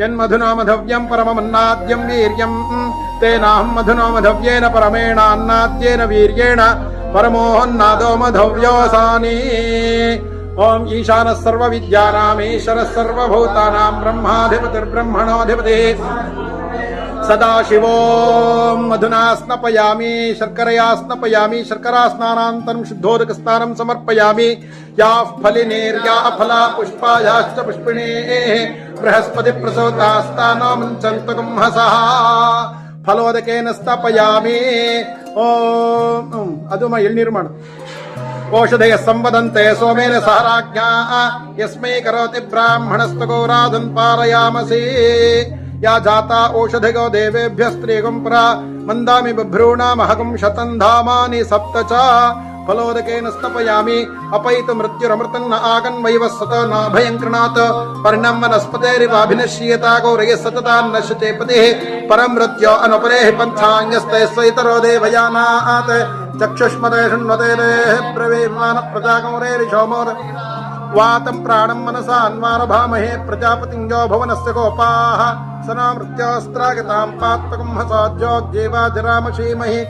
यन्मधुनो मधव्यं परममन्नाद्यं वीर्यं तेनाहं मधुनो मधव्येन परमेणान्नाद्येन वीर्येण परमोऽन्नादो मधव्योऽसानि ॐ ईशानः सर्वविद्यानाम् ईश्वरः सर्वभूतानां ब्रह्माधिपतिर्ब्रह्मणोऽधिपतिः సదాశివోం మధునా స్నపయామి శర్కరయా స్నపయామి శర్కరా స్నానాంతరం శుద్ధోదక స్నానం సమర్పయామి యా ఫలినేర్యా ఫలా పుష్పాయాశ్చ పుష్పిణే బృహస్పతి ప్రసూతాస్తానో ముంచంతకం హసః ಫಲೋದಕೇನ ಸ್ಥಾಪಯಾಮಿ ಓಂ ಅದು ಮ ಎಳ್ನೀರು ಮಾಡು ಓಷಧಯ ಸಂವದಂತೆ ಸೋಮೇನ ಸಹರಾಜ್ಞಾ ಯಸ್ಮೈ ಕರೋತಿ ಬ್ರಾಹ್ಮಣಸ್ತಗೋರಾಧನ್ ಪಾರಯಾಮಸಿ या जाता ओषधिगो देवेभ्य स्त्रीगुम्परा पुरा मन्दामि बभ्रूणामहगुं शतं धामानि सप्त च फलोदकेन स्तपयामि अपैत मृत्युरमृतं न आगन्वैवः सत नाभयं कृणात् परिणं वनस्पतेरिवाभिनश्येता गौरयः सततान् नश्यते पतिः परं मृत्यो अनुपरेः पन्थाङ्गस्ते स्वैतरो देवयानात् चक्षुष्मते शृण्वते प्रवेमानप्रजागौरेरिशोमोर వాతం ప్రాణం మనసా అన్వారభామహే ప్రజాపతింజో భవనస్య గోపాః సనా మృత్యోస్త్రాగతాం పాత్మకుంహ సాధ్యోద్యేవాజరామషీమహి